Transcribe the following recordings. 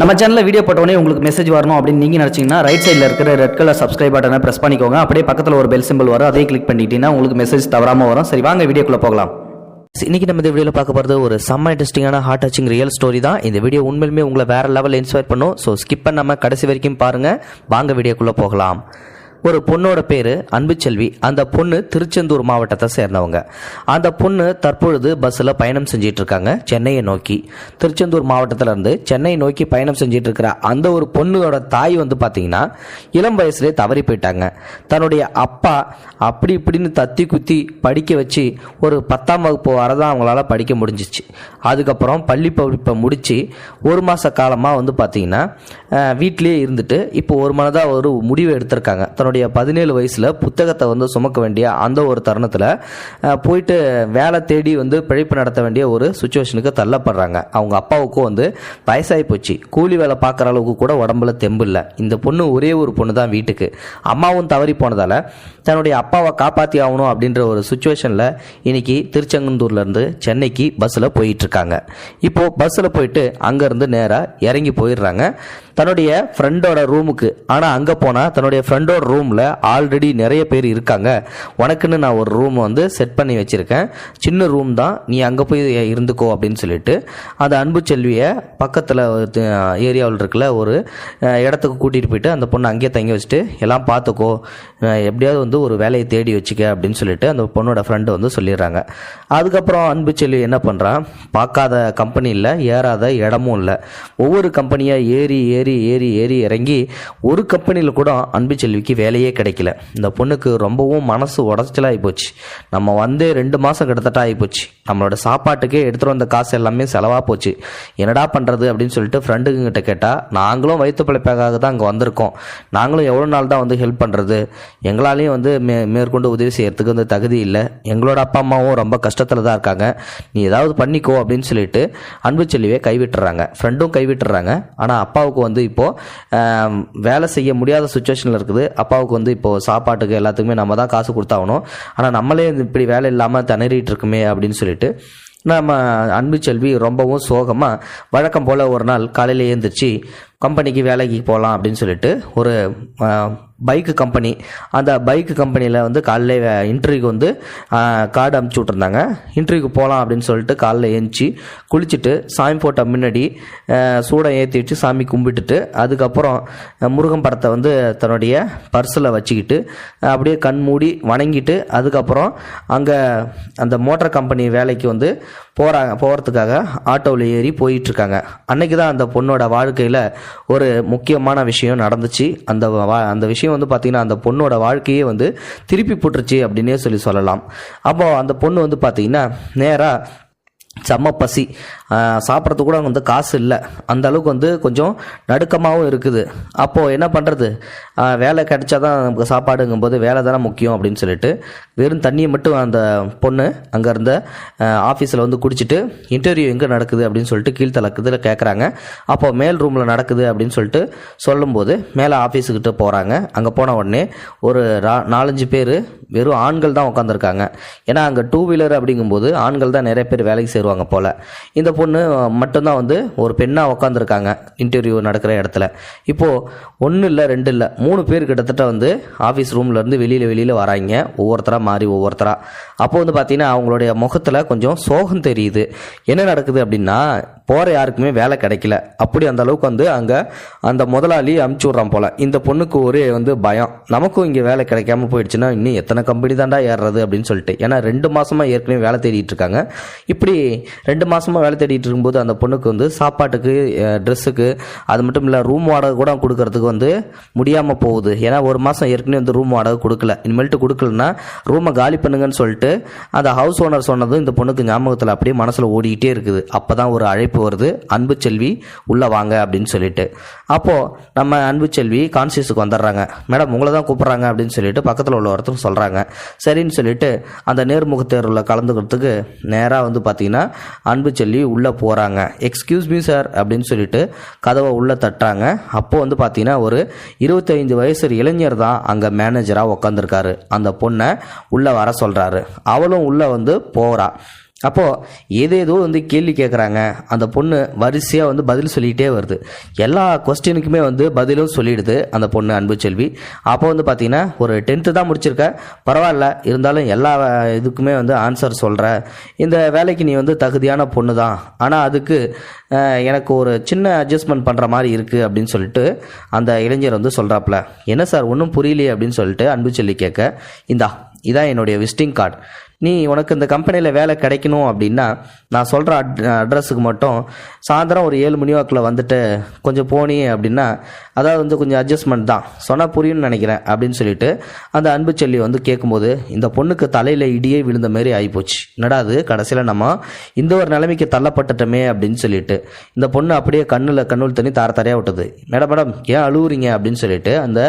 நம்ம சேனலில் வீடியோ போட்டோடனே உங்களுக்கு மெசேஜ் வரணும் அப்படின்னு நீங்கள் நினச்சிங்கன்னா ரைட் சைடில் இருக்கிற ரெட் கலர் சப்ஸ்கிரைப் பட்டனை ப்ரெஸ் பண்ணிக்கோங்க. அப்படியே பக்கத்தில் ஒரு பெல் சிம்பிள் வரும். அதையும் கிளிக் பண்ணிட்டீங்கன்னா உங்களுக்கு மெசேஜ் தவறாமல் வரும். சரி வாங்க வீடியோக்குள்ளே போகலாம். இன்னைக்கு நம்ம இந்த வீடியோவில் பார்க்க போகிறது ஒரு செம்ம இன்ட்ரெஸ்டிங்கான ஹார்ட் டச்சிங் ரியல் ஸ்டோரி தான். இந்த வீடியோ உண்மையிலுமே உங்களை வேறு லெவலில் இன்ஸ்பயர் பண்ணும். ஸோ ஸ்கிப் பண்ணாமல் கடைசி வரைக்கும் பாருங்கள் வாங்க வீடியோக்குள்ளே போகலாம். ஒரு பொண்ணோட பேர் அன்புச்செல்வி அந்த பொண்ணு திருச்செந்தூர் மாவட்டத்தை சேர்ந்தவங்க. அந்த பொண்ணு தற்பொழுது பஸ்ஸில் பயணம் செஞ்சிட்டு இருக்காங்க சென்னையை நோக்கி. திருச்செந்தூர் மாவட்டத்திலேருந்து சென்னை நோக்கி பயணம் செஞ்சிட்டு இருக்கிற அந்த ஒரு பொண்ணோட தாய் வந்து பார்த்தீங்கன்னா இளம் வயசுலேயே தவறி போயிட்டாங்க. தன்னுடைய அப்பா அப்படி இப்படின்னு தத்தி குத்தி படிக்க வச்சு ஒரு பத்தாம் வகுப்பு வரதான் அவங்களால படிக்க முடிஞ்சிச்சு. அதுக்கப்புறம் பள்ளி படிப்பை முடித்து ஒரு மாத காலமாக வந்து பார்த்தீங்கன்னா வீட்டிலேயே இருந்துட்டு இப்போ ஒரு மனதாக ஒரு முடிவு எடுத்திருக்காங்க. தன்னுடைய பதினேழு வயசில் புத்தகத்தை வந்து சுமக்க வேண்டிய அந்த ஒரு தருணத்தில் போயிட்டு வேலை தேடி வந்து பிழைப்பு நடத்த வேண்டிய ஒரு சுச்சுவேஷனுக்கு தள்ளப்படுறாங்க. அவங்க அப்பாவுக்கும் வந்து வயசாகி போச்சு. கூலி வேலை பார்க்குற அளவுக்கு கூட உடம்புல தெம்பு இல்லை. இந்த பொண்ணு ஒரே ஒரு பொண்ணு தான் வீட்டுக்கு. அம்மாவும் தவறி போனதால தன்னுடைய அப்பாவை காப்பாற்றி ஆகணும் அப்படின்ற ஒரு சுச்சுவேஷனில் இன்னைக்கு திருச்செங்கந்தூர்லேருந்து சென்னைக்கு பஸ்ஸில் போயிட்டுருக்காங்க இப்போது பஸ்ஸில் போயிட்டு அங்கேருந்து நேராக இறங்கி போயிடுறாங்க. தன்னுடைய ஃப்ரெண்டோட ரூமுக்கு ஆனால் அங்கே போனால் தன்னுடைய ஃப்ரெண்டோட ரூமில் ஆல்ரெடி நிறைய பேர் இருக்காங்க. உனக்குன்னு நான் ஒரு ரூம் வந்து செட் பண்ணி வச்சுருக்கேன். சின்ன ரூம் தான். நீ அங்கே போய் இருந்துக்கோ அப்படின்னு சொல்லிட்டு அந்த அன்பு செல்வியை பக்கத்தில் ஏரியாவில் இருக்கல ஒரு இடத்துக்கு கூட்டிகிட்டு போயிட்டு அந்த பொண்ணை அங்கேயே தங்கி வச்சுட்டு எல்லாம் பார்த்துக்கோ. எப்படியாவது வந்து ஒரு வேலையை தேடி வச்சுக்க அப்படின்னு சொல்லிட்டு அந்த பொண்ணோட ஃப்ரெண்டு வந்து சொல்லிடுறாங்க. அதுக்கப்புறம் அன்பு செல்வி என்ன பண்ணுறான் பார்க்காத கம்பெனி இல்லை ஏறாத இடமும் இல்லை. ஒவ்வொரு கம்பெனியாக ஏறி ஏறி ஏறி ஏறி இறங்கி ஒரு கம்பெனியில் கூட அன்பு செல்விக்கு வேலையே கிடைக்கல. இந்த பொண்ணுக்கு ரொம்பவும் மனசு உடச்சலாகி போச்சு. நம்ம வந்தே ரெண்டு மாதம் கிட்டத்தட்ட ஆகி போச்சு. நம்மளோட சாப்பாட்டுக்கே எடுத்துகிட்டு வந்த காசு எல்லாமே செலவாக போச்சு. என்னடா பண்ணுறது அப்படின்னு சொல்லிட்டு ஃப்ரெண்டுங்கிட்ட கேட்டால் நாங்களும் வயிற்று பிழைப்பாக தான் அங்கே வந்திருக்கோம். நாங்களும் எவ்வளோ நாள் தான் வந்து ஹெல்ப் பண்ணுறது எங்களாலையும் வந்து மே மேற்கொண்டு உதவி செய்யறதுக்கு வந்து தகுதி இல்லை. எங்களோட அப்பா அம்மாவும் ரொம்ப கஷ்டத்தில் தான் இருக்காங்க. நீ ஏதாவது பண்ணிக்கோ அப்படின்னு சொல்லிட்டு அன்பு செல்வியை கைவிட்டுறாங்க. ஃப்ரெண்டும் கைவிட்டுறாங்க. ஆனால் அப்பாவுக்கு வந்து வந்து இப்போது வேலை செய்ய முடியாத சுச்சுவேஷனில் இருக்குது. அப்பாவுக்கு வந்து இப்போது சாப்பாட்டுக்கு எல்லாத்துக்குமே நம்ம தான் காசு கொடுத்தாகணும். ஆனால் நம்மளே இப்படி வேலை இல்லாமல் திணறிட்டு இருக்குமே அப்படின்னு சொல்லிட்டு நம்ம அன்பு செல்வி ரொம்பவும் சோகமாக வழக்கம் போல் ஒரு நாள் காலையில் எழுந்திரிச்சு கம்பெனிக்கு வேலைக்கு போகலாம் அப்படின்னு சொல்லிட்டு ஒரு பைக்கு கம்பெனி அந்த பைக்கு கம்பெனியில் வந்து காலையில் இன்டர்வியூக்கு வந்து கார்டு அமுச்சு விட்ருந்தாங்க இன்டர்வியூக்கு போகலாம் அப்படின்னு சொல்லிட்டு காலைல எழுந்துச்சி குளிச்சுட்டு சாமி போட்ட முன்னாடி சூடம் ஏற்றி வச்சு சாமி கும்பிட்டுட்டு அதுக்கப்புறம் முருகன் படத்தை வந்து தன்னுடைய பர்ஸில் வச்சுக்கிட்டு அப்படியே கண் மூடி வணங்கிட்டு அதுக்கப்புறம் அங்கே அந்த மோட்டார் கம்பெனி வேலைக்கு வந்து போகிறாங்க போகிறதுக்காக ஆட்டோவில் ஏறி போயிட்டுருக்காங்க அன்னைக்கு தான் அந்த பொண்ணோட வாழ்க்கையில் ஒரு முக்கியமான விஷயம் நடந்துச்சு. அந்த வா- அந்த விஷயம் வந்து பார்த்திங்கன்னா அந்த பொண்ணோட வாழ்க்கையே வந்து திருப்பி போட்டுருச்சு அப்படின்னே சொல்லி சொல்லலாம். அப்போது அந்த பொண்ணு வந்து பார்த்திங்கன்னா நேராக செம்ம பசி. சாப்பிட்றதுக்கு கூட வந்து காசு இல்லை. அந்த அளவுக்கு வந்து கொஞ்சம் நடுக்கமாகவும் இருக்குது. அப்போது என்ன பண்ணுறது வேலை கிடைச்சா தான் நமக்கு சாப்பாடுங்கும்போது வேலை தானே முக்கியம் அப்படின்னு சொல்லிட்டு வெறும் தண்ணியை மட்டும் அந்த பொண்ணு அங்கே இருந்த ஆஃபீஸில் வந்து குடிச்சிட்டு இன்டர்வியூ எங்கே நடக்குது அப்படின்னு சொல்லிட்டு கீழ்த்தலக்குதில் கேட்குறாங்க அப்போ மேல் ரூமில் நடக்குது அப்படின்னு சொல்லிட்டு சொல்லும்போது மேலே ஆஃபீஸுக்கிட்ட போகிறாங்க அங்கே போன உடனே ஒரு நாலஞ்சு பேர் வெறும் ஆண்கள் தான் உட்காந்துருக்காங்க ஏன்னா அங்கே டூ வீலர் அப்படிங்கும்போது ஆண்கள் தான் நிறைய பேர் வேலைக்கு சேருவாங்க போல். இந்த பொண்ணு மட்டும்தான் வந்து ஒரு பெண்ணாக உட்காந்துருக்காங்க இன்டர்வியூ நடக்கிற இடத்துல. இப்போது ஒன்றும் இல்லை ரெண்டு இல்லை மூணு பேர் கிட்டத்தட்ட வந்து ஆஃபீஸ் ரூம்லேருந்து வெளியில் வெளியில் வராங்க. ஒவ்வொருத்தராக மாறி ஒவ்வொருத்தராக அப்போ வந்து பார்த்தீங்கன்னா அவங்களுடைய முகத்தில் கொஞ்சம் சோகம் தெரியுது. என்ன நடக்குது அப்படின்னா போகிற யாருக்குமே வேலை கிடைக்கல. அப்படி அந்த அளவுக்கு வந்து அங்கே அந்த முதலாளி அமுச்சு விட்றான் போல். இந்த பொண்ணுக்கு ஒரே வந்து பயம். நமக்கும் இங்கே வேலை கிடைக்காம போயிடுச்சுன்னா இன்னும் எத்தனை கம்பெனி தாண்டா ஏறுறது அப்படின்னு சொல்லிட்டு. ஏன்னா ரெண்டு மாதமாக ஏற்கனவே வேலை தேடிட்டு இருக்காங்க. இப்படி ரெண்டு மாதமாக வேலை தேடிட்டு இருக்கும்போது அந்த பொண்ணுக்கு வந்து சாப்பாட்டுக்கு ட்ரெஸ்ஸுக்கு அது மட்டும் இல்லை ரூம் வாடகை கூட கொடுக்கறதுக்கு வந்து முடியாமல் போகுது. ஏன்னா ஒரு மாதம் ஏற்கனவே வந்து ரூம் வாடகை கொடுக்கல. இனிமேல்ட்டு கொடுக்கலன்னா ரூமை காலி பண்ணுங்கன்னு சொல்லிட்டு அந்த ஹவுஸ் ஓனர் சொன்னதும் இந்த பொண்ணுக்கு ஞாபகத்தில் அப்படியே மனசில் ஓடிக்கிட்டே இருக்குது. அப்போ தான் ஒரு அழைப்பு வருது. அன்பு செல்வி உள்ளே வாங்க அப்படின்னு சொல்லிட்டு. அப்போது நம்ம அன்பு செல்வி கான்சியஸுக்கு வந்துடுறாங்க. மேடம் உங்களை தான் கூப்பிட்றாங்க அப்படின்னு சொல்லிட்டு பக்கத்தில் உள்ள ஒருத்தர் சொல்கிறாங்க சரின்னு சொல்லிட்டு அந்த நேர்முக தேர்வில் கலந்துக்கிறதுக்கு நேராக வந்து பார்த்தீங்கன்னா அன்பு செல்வி உள்ளே போகிறாங்க எக்ஸ்கியூஸ் மீ சார் அப்படின்னு சொல்லிட்டு கதவை உள்ளே தட்டுறாங்க. அப்போ வந்து பார்த்தீங்கன்னா ஒரு இருபத்தைந்து வயசு இளைஞர் தான் அங்கே மேனேஜராக உட்காந்துருக்காரு அந்த பொண்ணை உள்ளே வர சொல்கிறாரு அவளும் உள்ளே வந்து போகிறா அப்போது ஏதேதோ வந்து கேள்வி கேட்குறாங்க அந்த பொண்ணு வரிசையாக வந்து பதில் சொல்லிகிட்டே வருது. எல்லா கொஸ்டினுக்குமே வந்து பதிலும் சொல்லிடுது அந்த பொண்ணு அன்பு செல்வி. அப்போ வந்து பார்த்திங்கன்னா ஒரு டென்த்து தான் முடிச்சிருக்க. பரவாயில்ல இருந்தாலும் எல்லா இதுக்குமே வந்து ஆன்சர் சொல்கிற இந்த வேலைக்கு நீ வந்து தகுதியான பொண்ணு தான் ஆனால் அதுக்கு எனக்கு ஒரு சின்ன அட்ஜஸ்ட்மெண்ட் பண்ணுற மாதிரி இருக்குது அப்படின்னு சொல்லிட்டு அந்த இளைஞர் வந்து சொல்கிறாப்புல என்ன சார் ஒன்றும் புரியலையே அப்படின்னு சொல்லிட்டு அன்பு செல்வி கேட்க இந்தா இதான் என்னுடைய விசிட்டிங் கார்டு நீ உனக்கு இந்த கம்பெனியில் வேலை கிடைக்கணும் அப்படின்னா நான் சொல்கிற அட் அட்ரஸுக்கு மட்டும் சாயந்தரம் ஒரு ஏழு மணி வாக்கில் வந்துட்டு கொஞ்சம் போனி அப்படின்னா அதாவது வந்து கொஞ்சம் அட்ஜஸ்ட்மெண்ட் தான். சொன்னால் புரியும்னு நினைக்கிறேன் அப்படின்னு சொல்லிட்டு அந்த அன்பு செல்லி வந்து கேட்கும்போது இந்த பொண்ணுக்கு தலையில் இடியே விழுந்த மாதிரி ஆகிப்போச்சு என்னடா அது? கடைசியில் நம்ம இந்த ஒரு நிலைமைக்கு தள்ளப்பட்டுட்டோமே அப்படின்னு சொல்லிட்டு இந்த பொண்ணு அப்படியே கண்ணில் கண்ணுள் தண்ணி தார தாரையாக விட்டது. மேடம் மேடம் ஏன் அழுவுறீங்க அப்படின்னு சொல்லிட்டு அந்த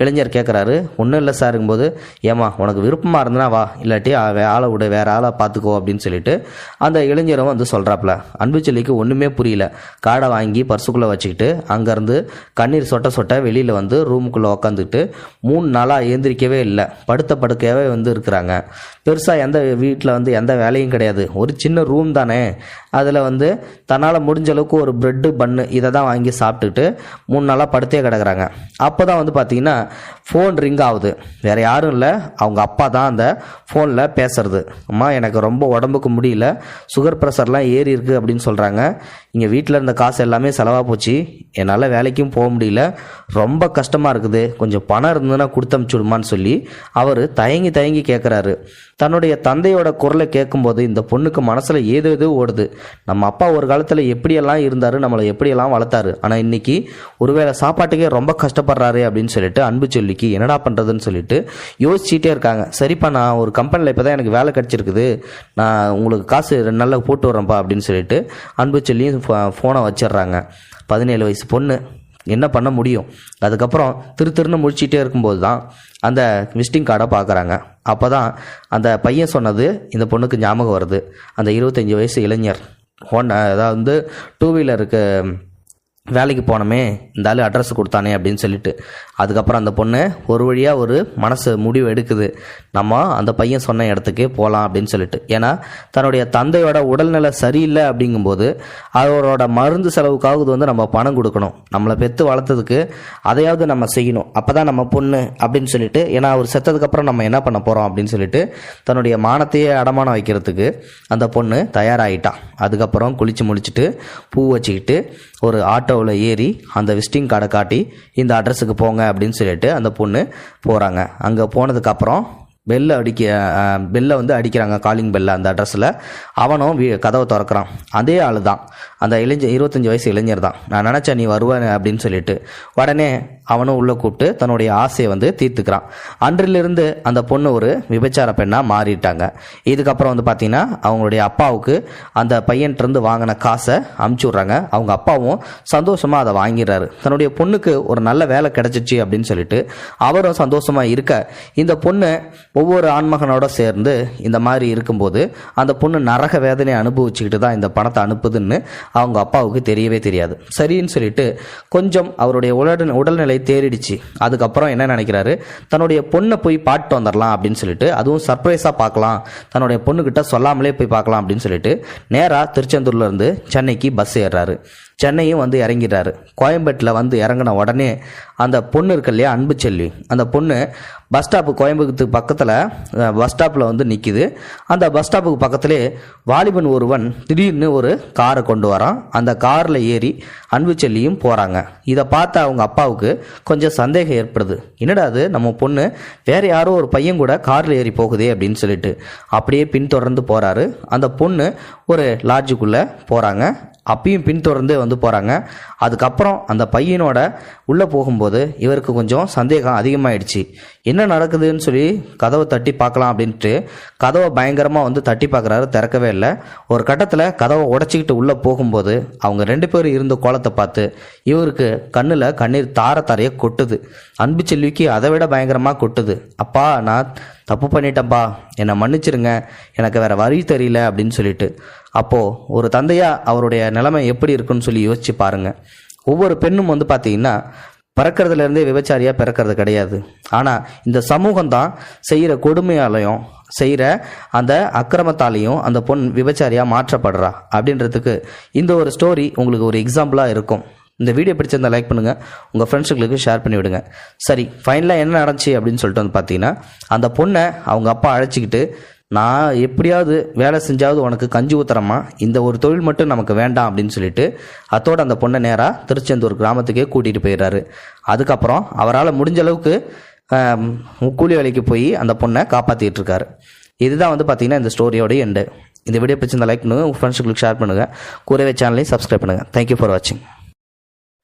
இளைஞர் கேட்குறாரு ஒன்றும் இல்லை சாருங்கும்போது ஏமா உனக்கு விருப்பமாக இருந்தனா வா இல்லாட்டி ஆ- ஆளை விட வேற ஆளை பார்த்துக்கோ அப்படின்னு சொல்லிட்டு அந்த இளைஞரும் வந்து சொல்கிறாப்புல அன்புச்செல்லிக்கு ஒன்றுமே புரியல. காடை வாங்கி பர்சுக்குள்ளே வச்சுக்கிட்டு அங்கேருந்து கண்ணீர் சொட்ட சொட்ட வெளியில் வந்து ரூமுக்குள்ளே உக்காந்துக்கிட்டு மூணு நாளாக ஏந்திரிக்கவே இல்லை. படுத்த படுக்கையாகவே வந்து இருக்கிறாங்க. பெருசாக எந்த வீட்டில் வந்து எந்த வேலையும் கிடையாது. ஒரு சின்ன ரூம் தானே. அதில் வந்து தன்னால் முடிஞ்ச அளவுக்கு ஒரு ப்ரெட்டு பன்னு இதை தான் வாங்கி சாப்பிட்டுட்டு மூணு நாளாக படுத்தே கிடக்குறாங்க. அப்போ தான் வந்து பார்த்தீங்கன்னா ஃபோன் ரிங் ஆகுது. வேறு யாரும் இல்லை. அவங்க அப்பா தான் அந்த ஃபோனில் பேசுறது. அம்மா எனக்கு ரொம்ப உடம்புக்கு முடியல. சுகர் ப்ரெஷர்லாம் ஏறி இருக்குது அப்படின்னு சொல்கிறாங்க இங்கே வீட்டில் இருந்த காசு எல்லாமே செலவாக போச்சு. என்னால் வேலைக்கும் போக முடியல. ரொம்ப கஷ்டமாக இருக்குது. கொஞ்சம் பணம் இருந்ததுன்னா கொடுத்து அனுப்பிச்சுடுமான்னு சொல்லி அவர் தயங்கி தயங்கி கேட்குறாரு தன்னுடைய தந்தையோட குரலை கேட்கும்போது இந்த பொண்ணுக்கு மனசில் ஏதோ ஏதோ ஓடுது. நம்ம அப்பா ஒரு காலத்தில் எப்படியெல்லாம் இருந்தார் நம்மளை எப்படியெல்லாம் வளர்த்தாரு? ஆனால் இன்னைக்கு ஒருவேளை சாப்பாட்டுக்கே ரொம்ப கஷ்டப்படுறாரு அப்படின்னு சொல்லிட்டு அன்பு சொல்லிக்கு என்னடா பண்ணுறதுன்னு சொல்லிட்டு யோசிச்சுட்டே இருக்காங்க. சரிப்பா நான் ஒரு கம்பெனியில் இப்போ தான் எனக்கு வேலை கிடச்சிருக்குது. நான் உங்களுக்கு காசு ரெண்டு நாளில் போட்டு வரேன்ப்பா அப்படின்னு சொல்லிட்டு அன்பு சொல்லியும் ஃபோனை வச்சிடுறாங்க. பதினேழு வயசு பொண்ணு. என்ன பண்ண முடியும்? அதுக்கப்புறம் திரு திருன்னு முடிச்சிட்டே இருக்கும்போது தான் அந்த விசிட்டிங் கார்டை பார்க்குறாங்க அப்போ தான் அந்த பையன் சொன்னது இந்த பொண்ணுக்கு ஞாபகம் வருது. அந்த இருபத்தஞ்சி வயசு இளைஞர். ஹோண்டா அதாவது வந்து டூ வீலருக்கு வேலைக்கு போனோமே இந்த ஆள் அட்ரஸ் கொடுத்தானே அப்படின்னு சொல்லிட்டு. அதுக்கப்புறம் அந்த பொண்ணு ஒரு வழியாக ஒரு மனசு முடிவு எடுக்குது. நம்ம அந்த பையன் சொன்ன இடத்துக்கே போகலாம் அப்படின்னு சொல்லிட்டு. ஏன்னா தன்னுடைய தந்தையோட உடல்நிலை சரியில்லை அப்படிங்கும்போது அவரோட மருந்து செலவுக்காவது வந்து நம்ம பணம் கொடுக்கணும். நம்மளை பெற்று வளர்த்ததுக்கு அதையாவது நம்ம செய்யணும். அப்போ தான் நம்ம பொண்ணு அப்படின்னு சொல்லிட்டு ஏன்னா அவர் செத்ததுக்கப்புறம் நம்ம என்ன பண்ண போகிறோம் அப்படின்னு சொல்லிட்டு தன்னுடைய மானத்தையே அடமானம் வைக்கிறதுக்கு அந்த பொண்ணு தயாராகிட்டான் அதுக்கப்புறம் குளித்து முடிச்சுட்டு பூ வச்சுக்கிட்டு ஒரு ஆட்டோவில் ஏறி அந்த விசிட்டிங் கார்டை காட்டி இந்த அட்ரஸுக்கு போங்க அப்படின்னு சொல்லிட்டு அந்த பொண்ணு போகிறாங்க அங்கே போனதுக்கப்புறம் பெல்ல அடிக்க பெல்லை வந்து அடிக்கிறாங்க காலிங் பெல்ல அந்த அட்ரஸில். அவனும் வீ கதவை திறக்கிறான். அதே ஆள் தான் அந்த இளைஞர் இருபத்தஞ்சி வயசு இளைஞர் தான். நான் நினச்சேன் நீ வருவேன் அப்படின்னு சொல்லிட்டு உடனே அவனும் உள்ளே கூப்பிட்டு தன்னுடைய ஆசையை வந்து தீர்த்துக்கிறான். அன்றிலிருந்து அந்த பொண்ணு ஒரு விபச்சார பெண்ணாக மாறிட்டாங்க. இதுக்கப்புறம் வந்து பார்த்தீங்கன்னா அவங்களுடைய அப்பாவுக்கு அந்த பையன்கிட்டருந்து வாங்கின காசை அமுச்சு விட்றாங்க. அவங்க அப்பாவும் சந்தோஷமாக அதை வாங்கிடுறாரு. தன்னுடைய பொண்ணுக்கு ஒரு நல்ல வேலை கிடச்சிச்சு அப்படின்னு சொல்லிட்டு அவரும் சந்தோஷமாக இருக்க இந்த பொண்ணு ஒவ்வொரு ஆண்மகனோட சேர்ந்து இந்த மாதிரி இருக்கும்போது அந்த பொண்ணு நரக வேதனையை அனுபவிச்சுக்கிட்டு தான் இந்த பணத்தை அனுப்புதுன்னு அவங்க அப்பாவுக்கு தெரியவே தெரியாது. சரின்னு சொல்லிட்டு கொஞ்சம் அவருடைய உடல் உடல்நிலை தேறிடுச்சு. அதுக்கப்புறம் என்ன நினைக்கிறாரு? தன்னுடைய பொண்ணை போய் பாட்டு வந்துடலாம் அப்படின்னு சொல்லிட்டு அதுவும் சர்ப்ரைஸாக பார்க்கலாம். தன்னுடைய பொண்ணுக்கிட்ட சொல்லாமலே போய் பார்க்கலாம் அப்படின்னு சொல்லிட்டு நேராக திருச்செந்தூர்லேருந்து சென்னைக்கு பஸ் ஏறுறாரு. சென்னையும் வந்து இறங்கிட்டாரு. கோயம்பேட்டில் வந்து இறங்கின உடனே அந்த பொண்ணு இருக்கு இல்லையா அன்பு செல்வி. அந்த பொண்ணு பஸ் ஸ்டாப்பு கோயம்புத்தூர் பக்கத்தில் பஸ் ஸ்டாப்பில் வந்து நிற்கிது அந்த பஸ் ஸ்டாப்புக்கு பக்கத்திலே வாலிபன் ஒருவன் திடீர்னு ஒரு காரை கொண்டு வரான். அந்த காரில் ஏறி அன்பு செல்லியும் போகிறாங்க இதை பார்த்த அவங்க அப்பாவுக்கு கொஞ்சம் சந்தேகம் ஏற்படுது. என்னடா அது? நம்ம பொண்ணு வேற யாரோ ஒரு பையன் கூட காரில் ஏறி போகுதே அப்படின்னு சொல்லிட்டு அப்படியே பின்தொடர்ந்து போகிறாரு அந்த பொண்ணு ஒரு லாட்ஜுக்குள்ளே போகிறாங்க அப்பயும் பின்தொடர்ந்து வந்து போகிறாங்க அதுக்கப்புறம் அந்த பையனோட உள்ளே போகும்போது இவருக்கு கொஞ்சம் சந்தேகம் அதிகமாகிடுச்சு என்ன நடக்குதுன்னு சொல்லி கதவை தட்டி பார்க்கலாம் அப்படின்ட்டு கதவை பயங்கரமாக வந்து தட்டி பார்க்குறாரு திறக்கவே இல்லை. ஒரு கட்டத்தில் கதவை உடச்சிக்கிட்டு உள்ளே போகும்போது அவங்க ரெண்டு பேரும் இருந்த கோலத்தை பார்த்து இவருக்கு கண்ணில் கண்ணீர் தார தாரைய கொட்டுது. அன்பு செல்விக்கு அதை விட பயங்கரமாக கொட்டுது. அப்பா நான் தப்பு பண்ணிட்டேன்ப்பா என்னை மன்னிச்சிருங்க. எனக்கு வேற வரி தெரியல அப்படின்னு சொல்லிட்டு. அப்போது ஒரு தந்தையாக அவருடைய நிலைமை எப்படி இருக்குன்னு சொல்லி யோசிச்சு பாருங்கள் ஒவ்வொரு பெண்ணும் வந்து பார்த்தீங்கன்னா பிறக்கிறதுலேருந்தே விபச்சாரியாக பிறக்கிறது கிடையாது. ஆனால் இந்த சமூகம் தான் செய்கிற கொடுமையாலையும் செய்கிற அந்த அக்கிரமத்தாலையும் அந்த பொண் விபச்சாரியாக மாற்றப்படுறா. அப்படின்றதுக்கு இந்த ஒரு ஸ்டோரி உங்களுக்கு ஒரு எக்ஸாம்பிளாக இருக்கும். இந்த வீடியோ பிடிச்சிருந்தா லைக் பண்ணுங்கள் உங்கள் ஃப்ரெண்ட்ஸுங்களுக்கு ஷேர் பண்ணி விடுங்க. சரி ஃபைனலாக என்ன நடந்துச்சு அப்படின்னு சொல்லிட்டு வந்து பார்த்தீங்கன்னா அந்த பொண்ணை அவங்க அப்பா அழைச்சிக்கிட்டு நான் எப்படியாவது வேலை செஞ்சாவது உனக்கு கஞ்சி ஊத்துறமா இந்த ஒரு தொழில் மட்டும் நமக்கு வேண்டாம் அப்படின்னு சொல்லிட்டு அத்தோட அந்த பொண்ணை நேராக திருச்செந்தூர் கிராமத்துக்கே கூட்டிகிட்டு போயிடுறாரு. அதுக்கப்புறம் அவரால் முடிஞ்ச அளவுக்கு கூலி வேலைக்கு போய் அந்த பொண்ணை காப்பாற்றிட்டு இருக்காரு. இதுதான் வந்து பார்த்தீங்கன்னா இந்த ஸ்டோரியோட எண்டு இந்த வீடியோ பிடிச்சிருந்த லைக் பண்ணுங்கள் உங்கள் ஃப்ரெண்ட்ஸுங்களுக்கு ஷேர் பண்ணுங்கள் கூறவே சேனலையும் சப்ஸ்கிரைப் பண்ணுங்கள் தேங்க்யூ ஃபார் வாட்சிங்